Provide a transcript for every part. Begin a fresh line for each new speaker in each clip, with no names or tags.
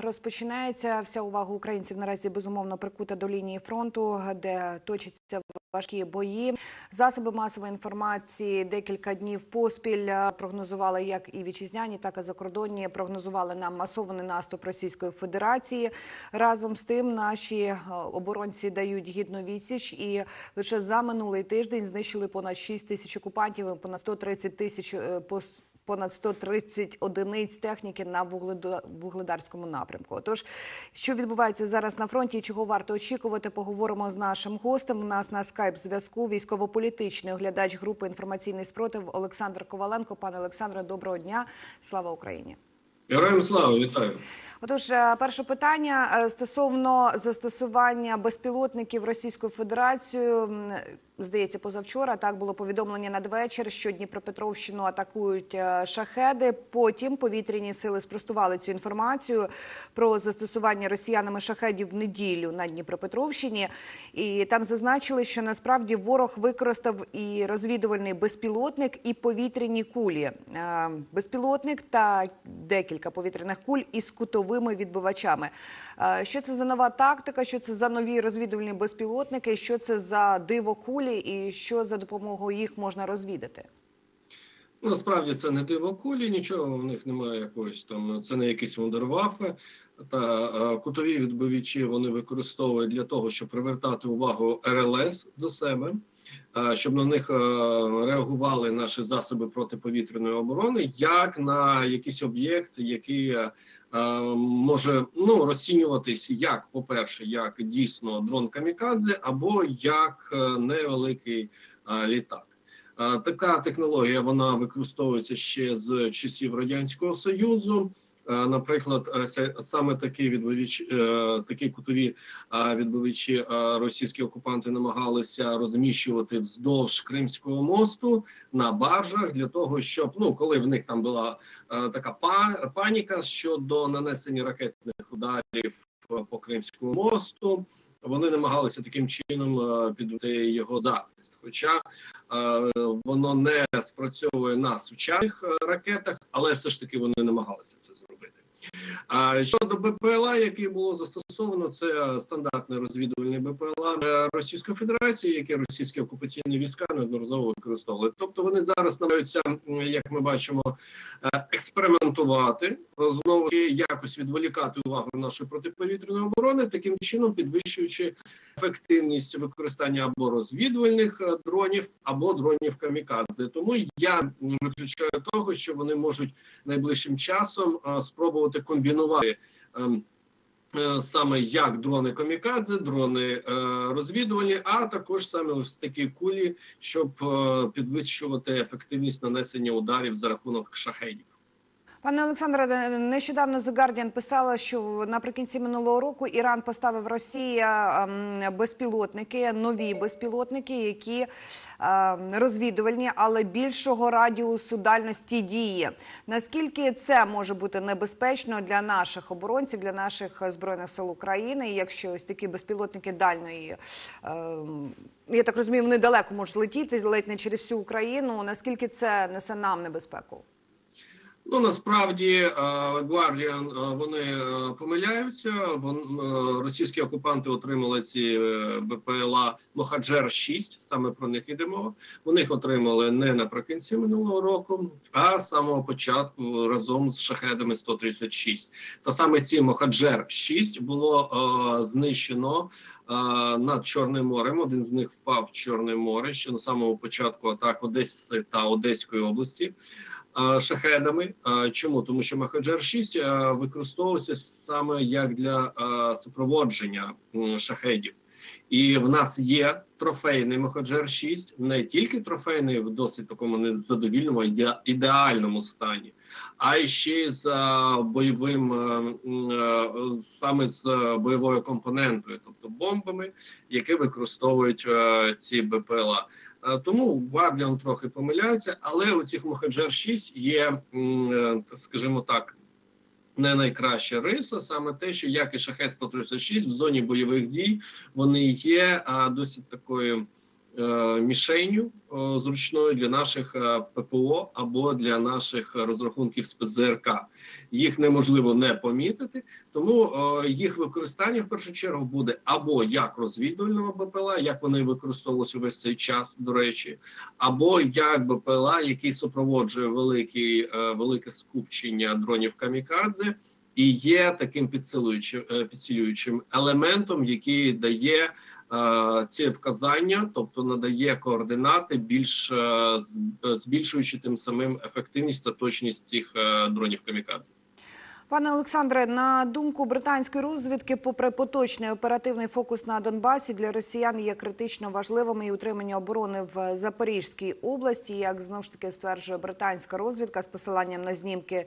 розпочинається. Вся увага українців наразі безумовно прикута до лінії фронту, де точаться важкі бої. Засоби масової інформації декілька днів поспіль е, прогнозували як і вітчизняні, так і закордонні. Прогнозували нам масований наступ Російської Федерації. Разом з тим, наші е, оборонці дають гідну відсіч, і лише за минулий тиждень знищили понад 6 тисяч окупантів, понад 130 тисяч е, пос- понад 130 одиниць техніки на вугледарському напрямку. Отож, що відбувається зараз на фронті і чого варто очікувати, поговоримо з нашим гостем. У нас на скайп зв'язку військово-політичний оглядач групи інформаційний спротив Олександр Коваленко. Пане Олександре, доброго дня. Слава Україні.
Героям слава, вітаю.
Отож, е, перше питання е, стосовно застосування безпілотників Російською Федерацією. Здається, позавчора так було повідомлення надвечір, що Дніпропетровщину атакують е, шахеди. Потім повітряні сили спростували цю інформацію про застосування росіянами шахедів в неділю на Дніпропетровщині. І там зазначили, що насправді ворог використав і розвідувальний безпілотник, і повітряні кулі. Е, Безпілотник та декілька повітряних куль із кутовими відбивачами. Е, Що це за нова тактика? Що це за нові розвідувальні безпілотники? Що це за диво кулі, і що за допомогою їх можна розвідати?
Ну, Насправді це не диво кулі, нічого в них немає якогось там. Це не якісь вундервафи. Та кутові відбивачі вони використовують для того, щоб привертати увагу РЛС до себе, щоб на них реагували наші засоби протиповітряної оборони, як на якийсь об'єкт, який може ну розцінюватись як, по-перше, як дійсно дрон камікадзе, або як е, невеликий е, літак. Е, Така технологія вона використовується ще з часів радянського союзу. Е, Наприклад, е, саме такі відбивач, е, такі кутові відбивачі е, російські окупанти намагалися розміщувати вздовж Кримського мосту на баржах для того, щоб ну коли в них там була така па- паніка щодо нанесення ракетних ударів по Кримському мосту. Вони намагалися таким чином підвести його захист. Хоча е, воно не спрацьовує на сучасних ракетах, але все ж таки вони намагалися це зробити. А щодо БПЛА, який було застосовано, це стандартне розвідувальне БПЛА Російської Федерації, яке російські окупаційні війська неодноразово використовували. Тобто вони зараз намагаються, як ми бачимо, е, експериментувати знову якось відволікати увагу нашої протиповітряної оборони, таким чином підвищуючи ефективність використання або розвідувальних е, дронів, або дронів камікадзе. Тому я м, виключаю того, що вони можуть найближчим часом е, спробувати комбінувати. ем, е, Саме як дрони камікадзе, дрони розвідувальні, а також саме ось такі кулі, щоб підвищувати ефективність нанесення ударів за рахунок шахедів.
Пане Олександре, нещодавно The Guardian писала, що наприкінці минулого року Іран поставив Росії ем, безпілотники, нові безпілотники, які ем, розвідувальні, але більшого радіусу дальності дії. Наскільки це може бути небезпечно для наших оборонців, для наших збройних сил України, якщо ось такі безпілотники дальної, ем, я так розумію, вони далеко можуть летіти, ледь не через всю Україну. Наскільки це несе нам небезпеку?
Ну насправді е, Guardian, е, вони е, помиляються. Вон російські окупанти отримали ці БПЛА Мохаджер 6 Саме про них йде мова. Вони їх отримали не наприкінці минулого року, а з самого початку разом з шахедами 136. Та саме ці Мохаджер 6 було знищено. Над Чорним морем один з них впав в Чорне море ще на самому початку атак Одеси та Одеської області шахедами. Чому тому, що Махаджер 6 е, використовується саме як для супроводження шахедів, і в нас є трофейний Махаджер 6 не тільки трофейний в досить такому незадовільному ідеальному стані, а й ще й з бойовим саме з бойовою компонентою, тобто бомбами, які використовують ці БПЛА. Е, Тому Guardian трохи помиляється, але у цих Мохаджер 6 є, е, скажімо так, не найкраща риса, саме те, що як і шахет 136 в зоні бойових дій вони є досить такою мішенню е, зручною для наших е, ППО або для наших розрахунків спецЗРК. Їх неможливо не помітити, тому е, їх використання в першу чергу буде або як розвідувального БПЛА, як вони використовувалися весь цей час, до речі, або як БПЛА, який супроводжує великий, е, велике скупчення дронів камікадзе. І є таким підсилюючим е, підсилюючим елементом, який дає е, ці вказання, тобто надає координати, більш е, е, збільшуючи тим самим ефективність та точність цих е, дронів камікадзе.
Пане Олександре, на думку британської розвідки, попри поточний оперативний фокус на Донбасі, для росіян є критично важливим і утримання оборони в Запорізькій області. Як знову ж таки стверджує британська розвідка з посиланням на знімки е,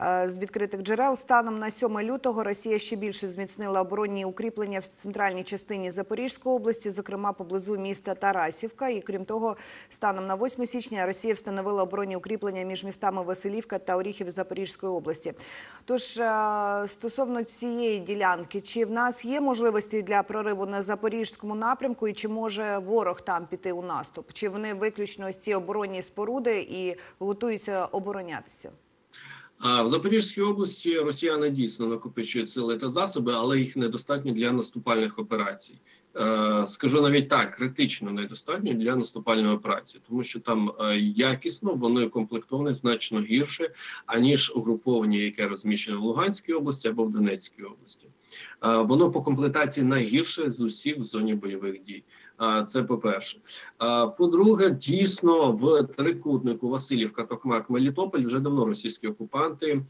з відкритих джерел, станом на 7 лютого Росія ще більше зміцнила оборонні укріплення в центральній частині Запорізької області, зокрема поблизу міста Тарасівка. І крім того, станом на 8 січня Росія встановила оборонні укріплення між містами Василівка та Оріхів Запорізької області. Тож е, стосовно цієї ділянки, чи в нас є можливості для прориву на запорізькому напрямку, і чи може ворог там піти у наступ? Чи вони виключно ось ці оборонні споруди і готуються оборонятися?
А в Запорізькій області росіяни дійсно накопичують сили та засоби, але їх недостатньо для наступальних операцій. Е, Скажу навіть так, критично недостатньо для наступальної операції, тому що там е, якісно вони комплектовані значно гірше аніж угруповання, яке розміщене в Луганській області або в Донецькій області. Е, Воно по комплектації найгірше з усіх в зоні бойових дій. Це по-перше. По-друге, дійсно в трикутнику Васильівка, Токмак, Мелітополь вже давно російські окупанти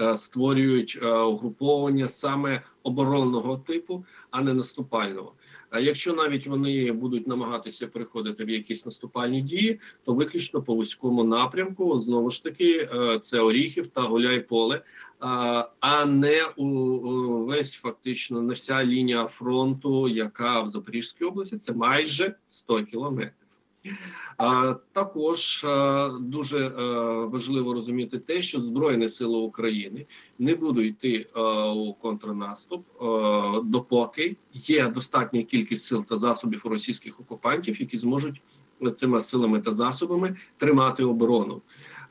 е, створюють е, угруповання саме оборонного типу, а не наступального. А якщо навіть вони будуть намагатися переходити в якісь наступальні дії, то виключно по вузькому напрямку знову ж таки е, це Оріхів та Гуляйполе, а, не у, весь фактично не вся лінія фронту, яка в Запорізькій області це майже 100 кілометрів. А, також дуже важливо розуміти те, що Збройні сили України не будуть йти у контрнаступ, допоки є достатня кількість сил та засобів у російських окупантів, які зможуть цими силами та засобами тримати оборону.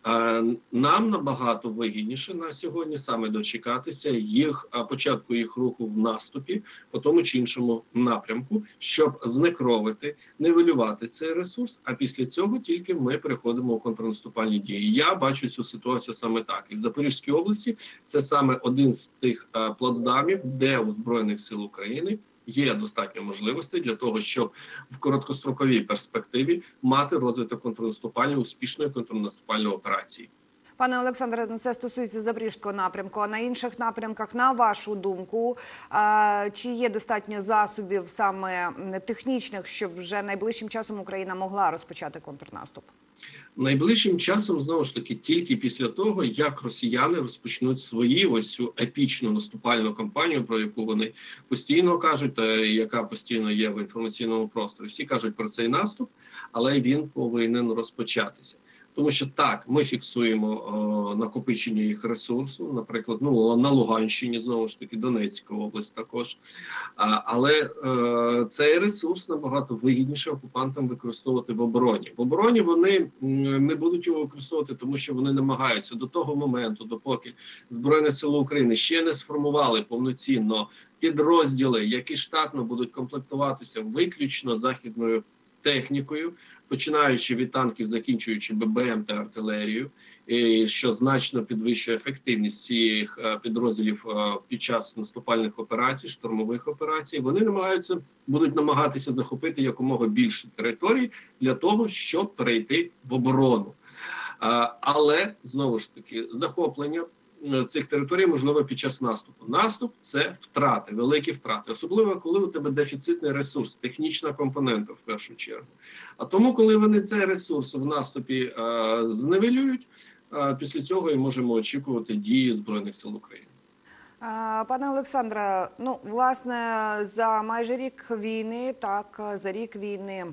Е, Нам набагато вигідніше на сьогодні саме дочекатися їх початку їх руху в наступі по тому чи іншому напрямку, щоб знекровити, нивелювати цей ресурс. А після цього тільки ми переходимо у контрнаступальні дії. Я бачу цю ситуацію саме так. І в Запорізькій області це саме один з тих плацдармів, де у збройних сил України. Є достатньо можливостей для того, щоб в короткостроковій перспективі мати розвиток контрнаступальної успішної контрнаступальної операції.
Пане Олександре, ну, це стосується Запорізького напрямку. А на інших напрямках, на вашу думку, чи є достатньо засобів саме технічних, щоб вже найближчим часом Україна могла розпочати контрнаступ?
Найближчим часом знову ж таки тільки після того, як росіяни розпочнуть свої ось цю епічну наступальну кампанію, про яку вони постійно кажуть, та яка постійно є в інформаційному просторі. Всі кажуть про цей наступ, але він повинен розпочатися. Тому що так, ми фіксуємо о, накопичення їх ресурсу, наприклад, ну на Луганщині, знову ж таки, Донецька область також. А, але е, цей ресурс набагато вигідніше окупантам використовувати в обороні. В обороні вони не будуть його використовувати, тому що вони намагаються до того моменту, допоки Збройні Сили України ще не сформували повноцінно підрозділи, які штатно будуть комплектуватися виключно західною технікою, починаючи від танків, закінчуючи ББМ та артилерією, що значно підвищує ефективність цих е, підрозділів е, під час наступальних операцій, штурмових операцій. Вони намагаються будуть намагатися захопити якомога більше територій для того, щоб перейти в оборону. Але знову ж таки захоплення е, цих територій можливо під час наступу. Наступ це втрати, великі втрати, особливо коли у тебе дефіцитний ресурс, технічна компонента в першу чергу. А тому, коли вони цей ресурс в наступі е, зневелюють, е, після цього і можемо очікувати дії збройних сил України.
Пане Олександре, ну власне за майже рік війни, так за рік війни,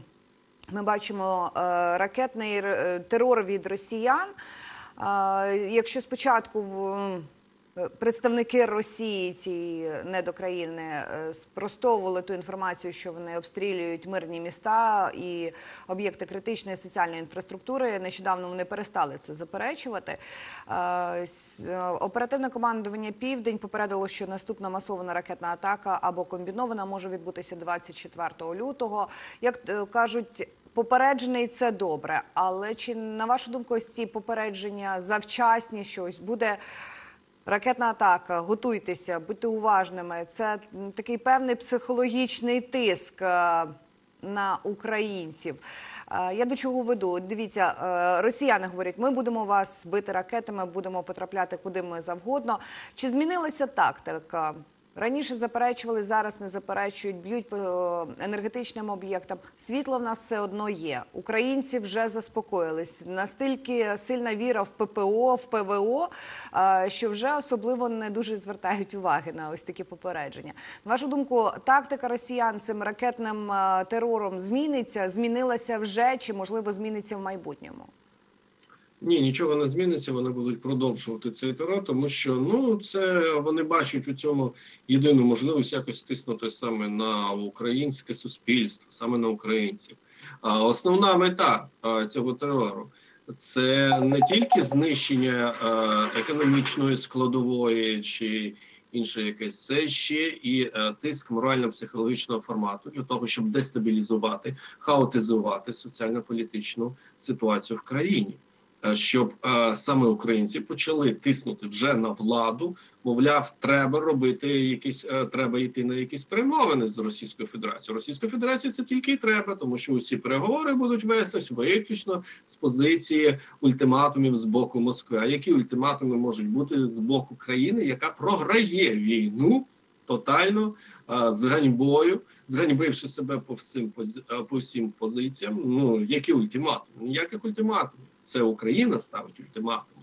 ми бачимо е, ракетний е, терор від росіян. Якщо спочатку представники Росії ці недокраїни е, спростовували ту інформацію, що вони обстрілюють мирні міста і об'єкти критичної соціальної інфраструктури. Нещодавно вони перестали це заперечувати. Е, Оперативне командування Південь попередило, що наступна масована ракетна атака або комбінована може відбутися 24 лютого. Як е, кажуть. Попереджений це добре, але чи на вашу думку, ось ці попередження завчасні щось буде ракетна атака? Готуйтеся, будьте уважними. Це такий певний психологічний тиск е, на українців. Е, Я до чого веду? Дивіться, е, росіяни говорять, ми будемо вас бити ракетами, будемо потрапляти куди ми завгодно. Чи змінилася тактика? Раніше заперечували, зараз не заперечують, б'ють по е, енергетичним об'єктам. Світло в нас все одно є. Українці вже заспокоїлись. Настільки сильна віра в ППО, в ПВО, е, що вже особливо не дуже звертають уваги на ось такі попередження. Вашу думку, тактика росіян цим ракетним е, терором зміниться, змінилася вже чи можливо зміниться в майбутньому?
Ні, нічого не зміниться. Вони будуть продовжувати цей терор, тому що ну це вони бачать у цьому єдину можливість якось тиснути саме на українське суспільство, саме на українців. А основна мета цього терору це не тільки знищення економічної складової чи інше якесь, це ще і е, тиск морально-психологічного формату для того, щоб дестабілізувати, хаотизувати соціально-політичну ситуацію в країні. Е, щоб е, саме українці почали тиснути вже на владу. Мовляв, треба робити якісь, е, треба йти на якісь перемовини з Російською Федерацією. Російська Федерація це тільки й треба, тому що усі переговори будуть вестись виключно з позиції ультиматумів з боку Москви. А які ультиматуми можуть бути з боку країни, яка програє війну тотально з ганьбою, зганьбивши себе по всім по всім позиціям? Ну які ультиматуми? Ніяких ультиматумів. Це Україна ставить ультиматуми.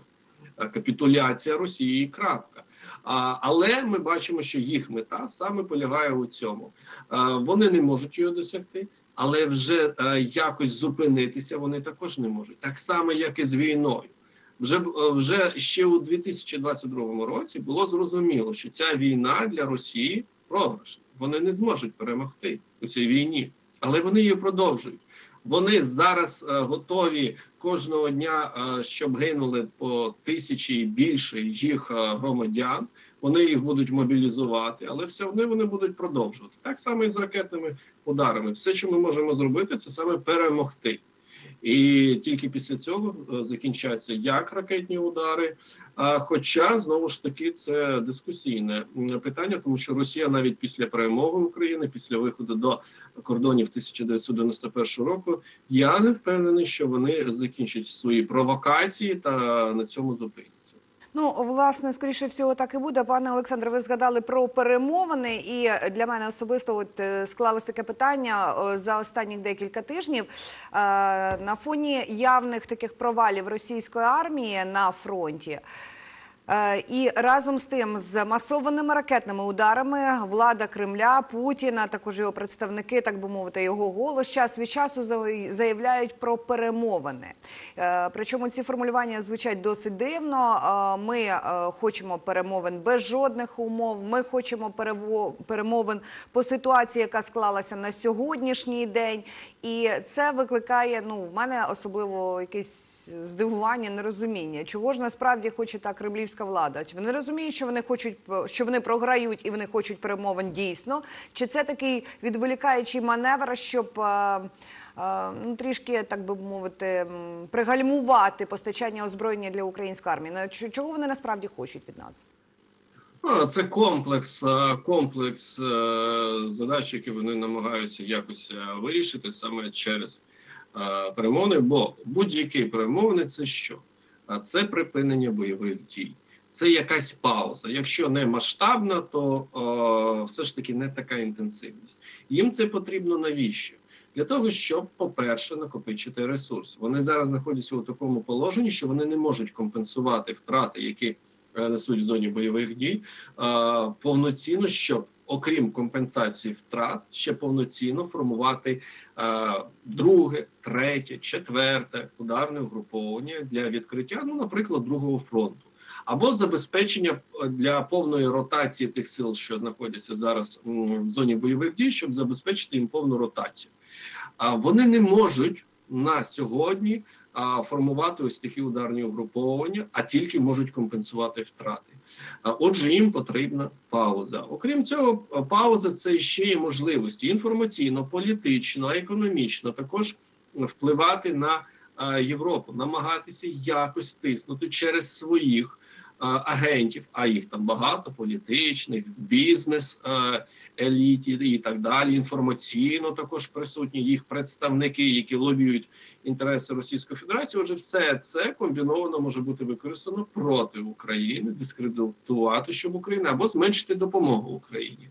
Е, Капітуляція Росії. Крапка. А, але ми бачимо, що їх мета саме полягає у цьому. Е, вони не можуть його досягти, але вже е, якось зупинитися вони також не можуть. Так само, як і з війною. Вже вже ще у 2022 році було зрозуміло, що ця війна для Росії програшна. Вони не зможуть перемогти у цій війні, але вони її продовжують. Вони зараз готові кожного дня, е, щоб гинули по тисячі і більше їх е, громадян. Вони їх будуть мобілізувати, але все одно вони будуть продовжувати. Так само і з ракетними ударами. Все, що ми можемо зробити, це саме перемогти. І тільки після цього е, закінчаться як ракетні удари. А хоча знову ж таки це дискусійне питання, тому що Росія навіть після перемоги України, після виходу до кордонів 1991 року, я не впевнений, що вони закінчать свої провокації та на цьому зупиняться.
Ну, власне, скоріше всього, так і буде. Пане Олександре, ви згадали про перемовини, і для мене особисто от е, склалось таке питання е, за останні декілька тижнів. Е, На фоні явних таких провалів російської армії на фронті. Е, І разом з тим, з масованими ракетними ударами, влада Кремля, Путіна, також його представники, так би мовити, його голос час від часу заявляють про перемовини. Е, Причому ці формулювання звучать досить дивно. Е, Ми хочемо перемовин без жодних умов. Ми хочемо перемовин по ситуації, яка склалася на сьогоднішній день. І це викликає ну в мене особливо якесь здивування, нерозуміння. Чого ж насправді хоче та кремлівська влада? Чи вони розуміють, що вони хочуть що вони програють і вони хочуть перемовин дійсно? Чи це такий відволікаючий маневр, щоб е, е, ну трішки так би мовити пригальмувати постачання озброєння для української армії? Ну, Чого вони насправді хочуть від нас?
Ну, Це комплекс, комплекс е, задач, які вони намагаються якось е, вирішити саме через е, перемовини. Бо будь-які перемовини це що? А Це припинення бойових дій. Це якась пауза. Якщо не масштабна, то е, все ж таки не така інтенсивність. Їм це потрібно навіщо? Для того, щоб, по-перше, накопичити ресурс. Вони зараз знаходяться у такому положенні, що вони не можуть компенсувати втрати, які несуть в зоні бойових дій, е, повноцінно, щоб окрім компенсації втрат, ще повноцінно формувати е, друге, третє, четверте ударне угруповання для відкриття, ну, наприклад, другого фронту. або забезпечення е, для повної ротації тих сил, що знаходяться зараз в зоні бойових дій, щоб забезпечити їм повну ротацію. А вони не можуть на сьогодні формувати ось такі ударні угруповання, а тільки можуть компенсувати втрати. Отже, їм потрібна пауза. Окрім цього, пауза це ще є можливості інформаційно, політично, економічно також впливати на Європу, намагатися якось тиснути через своїх агентів, а їх там багато політичних, бізнес. Еліті і так далі. Інформаційно також присутні їх представники, які лобіюють інтереси Російської Федерації. Отже, все це комбіновано може бути використано проти України, дискредитувати, щоб Україна або зменшити допомогу Україні.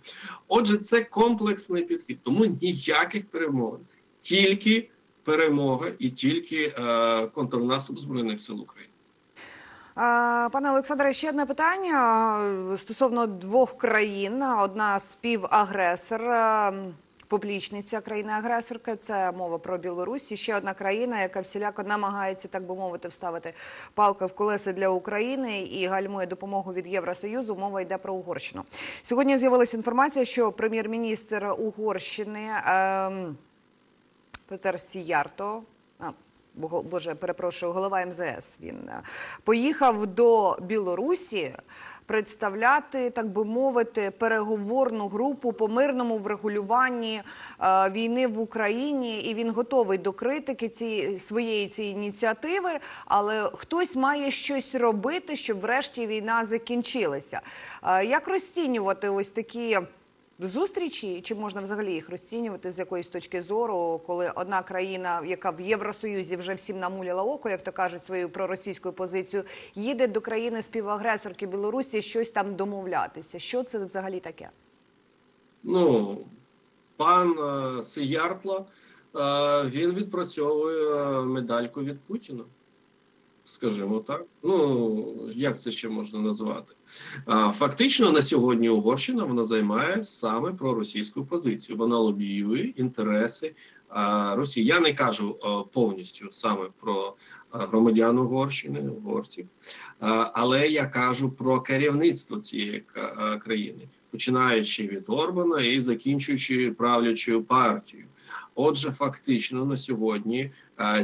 Отже, це комплексний підхід, тому ніяких перемовин, тільки перемога і тільки е, контрнаступ збройних сил України.
Пане Олександре, ще одне питання е, стосовно двох країн. Одна співагресор, е, поплічниця країни-агресорки. Це мова про Білорусь. І Ще одна країна, яка всіляко намагається, так би мовити, вставити палки в колеса для України і гальмує допомогу від Євросоюзу. Мова йде про Угорщину. Сьогодні з'явилася інформація, що прем'єр-міністр Угорщини. ем, Петер Сіярто. Боже, перепрошую, голова МЗС. Він е, поїхав до Білорусі представляти, так би мовити, переговорну групу по мирному врегулюванні е, війни в Україні, і він готовий до критики цієї своєї цієї ініціативи. Але хтось має щось робити, щоб врешті війна закінчилася. Е, як розцінювати ось такі? Зустрічі, чи можна взагалі їх розцінювати з якоїсь точки зору, коли одна країна, яка в Євросоюзі вже всім намуляла око, як то кажуть, свою проросійською позицію, їде до країни співагресорки Білорусі щось там домовлятися? Що це взагалі таке?
Ну, пан е, Сияртла, е, він відпрацьовує е, медальку від Путіна. Скажімо так. Ну, як це ще можна назвати? Фактично, на сьогодні Угорщина вона займає саме проросійську позицію. Вона лобіює інтереси Росії. Я не кажу повністю саме про громадян Угорщини, угорців, але я кажу про керівництво цієї країни, починаючи від Орбана і закінчуючи правлячою партією. Отже, фактично на сьогодні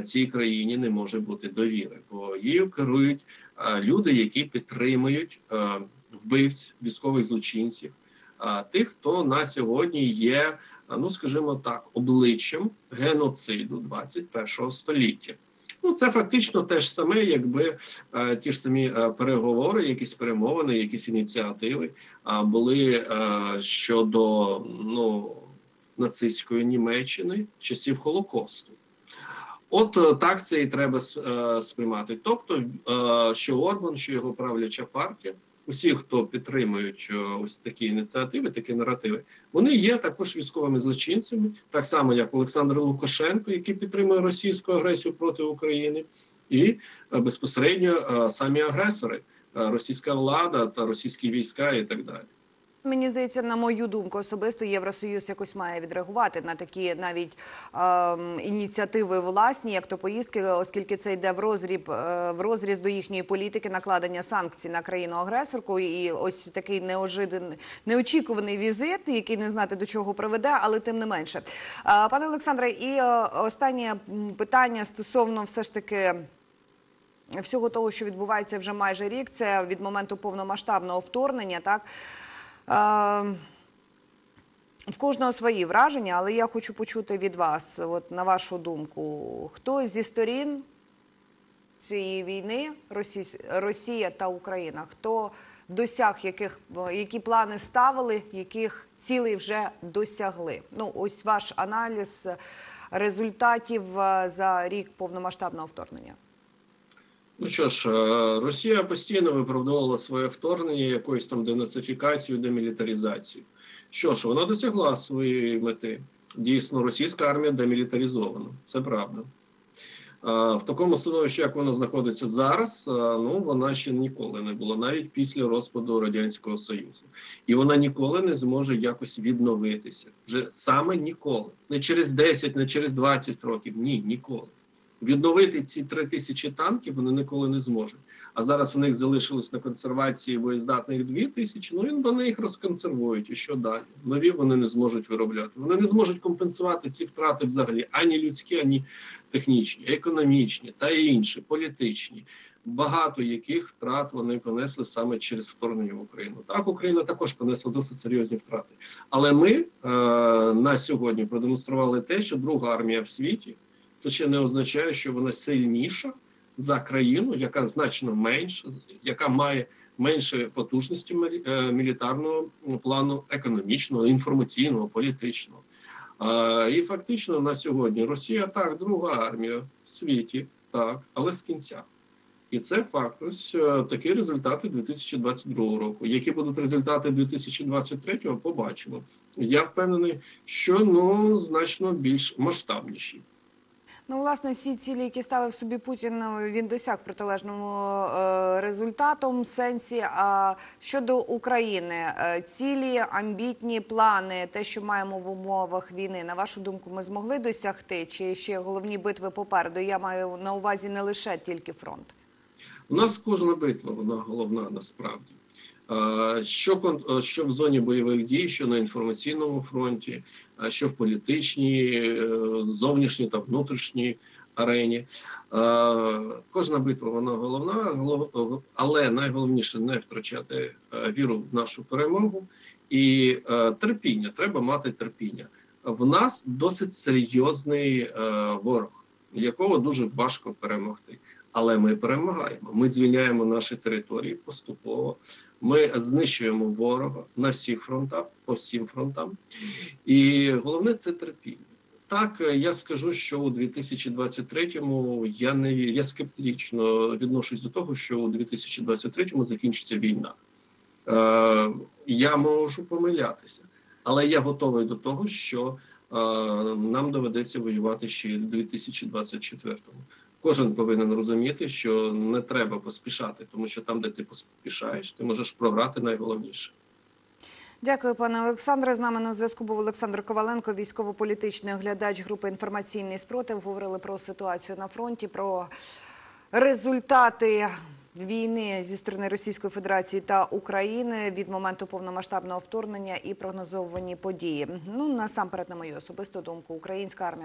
цій країні не може бути довіри, бо її керують люди, які підтримують а, вбивць, військових злочинців, тих, хто на сьогодні є, ну скажімо так, обличчям геноциду 21 століття. Ну, це фактично те ж саме, якби е, ті ж самі е, переговори, якісь перемовини, якісь ініціативи а, були е, щодо ну нацистської Німеччини часів Холокосту. От е, так це і треба е, сприймати. Тобто, е, що Орбан, що його правляча партія, усі, хто підтримують ось такі ініціативи, такі наративи, вони є також військовими злочинцями, так само як Олександр Лукашенко, який підтримує російську агресію проти України, і безпосередньо самі агресори, російська влада та російські війська і так далі.
Мені здається, на мою думку, особисто Євросоюз якось має відреагувати на такі навіть ем, ініціативи власні, як то поїздки, оскільки це йде в розріб е, в розріз до їхньої політики накладення санкцій на країну агресорку. І ось такий неожиданий, неочікуваний візит, який не знати до чого приведе, але тим не менше. Е, пане Олександре, і е, останнє питання стосовно все ж таки. Всього того, що відбувається вже майже рік, це від моменту повномасштабного вторгнення, так Е, в кожного свої враження, але я хочу почути від вас, от на вашу думку, хто зі сторін цієї війни, Росі- Росія та Україна, хто досяг яких які плани ставили, яких цілей вже досягли? Ну, ось ваш аналіз результатів е, за рік повномасштабного вторгнення.
Ну що ж, е, Росія постійно виправдовувала своє вторгнення якоюсь там денацифікацією, демілітаризацією. Що ж, вона досягла своєї мети. Дійсно, російська армія демілітаризована. Це правда. Е, В такому становищі, як вона знаходиться зараз, е, ну вона ще ніколи не була, навіть після розпаду Радянського Союзу. І вона ніколи не зможе якось відновитися. Вже саме ніколи. Не через 10, не через 20 років. Ні, ніколи. Відновити ці три тисячі танків вони ніколи не зможуть. А зараз в них залишилось на консервації боєздатних дві тисячі. Ну і вони їх розконсервують. І що далі? Нові вони не зможуть виробляти. Вони не зможуть компенсувати ці втрати взагалі ані людські, ані технічні, економічні та інші, політичні. Багато яких втрат вони понесли саме через вторгнення в Україну. Так, Україна також понесла досить серйозні втрати. Але ми е, на сьогодні продемонстрували те, що друга армія в світі це ще не означає, що вона сильніша за країну, яка значно менша, яка має менше потужності е, мілітарного плану, економічного, інформаційного, політичного. І фактично на сьогодні Росія так, друга армія в світі, так, але з кінця. І це факт. Ось е, такі результати 2022 року. Які будуть результати 2023 побачимо. Я впевнений, що ну значно більш масштабніші.
Ну, власне, всі цілі, які ставив собі Путін, ну, він досяг протилежному е, результатом сенсі. А щодо України, е, цілі, амбітні плани, те, що маємо в умовах війни, на вашу думку, ми змогли досягти? Чи ще головні битви попереду? Я маю на увазі не лише тільки фронт.
У нас кожна битва, вона головна насправді. Що, що в зоні бойових дій, що на інформаційному фронті, що в політичній, е, зовнішній та внутрішній арені. Кожна битва вона головна, голов- але найголовніше не втрачати е, віру в нашу перемогу і е, терпіння. Треба мати терпіння. В нас досить серйозний ворог, якого дуже важко перемогти. Але ми перемагаємо. Ми звільняємо наші території поступово. Ми знищуємо ворога на всіх фронтах, по всім фронтам. І головне це терпіння. Так, е, я скажу, що у 2023-му я не я скептично відношусь до того, що у 2023-му закінчиться війна. Е, я можу помилятися, але я готовий до того, що е, нам доведеться воювати ще у 2024-му. Кожен повинен розуміти, що не треба поспішати, тому що там, де ти поспішаєш, ти можеш програти найголовніше.
Дякую, пане Олександре. З нами на зв'язку був Олександр Коваленко, військово-політичний оглядач групи інформаційний спротив. Говорили про ситуацію на фронті, про результати війни зі сторони Російської Федерації та України від моменту повномасштабного вторгнення і прогнозовані події. Ну насамперед, на мою особисту думку, українська армія.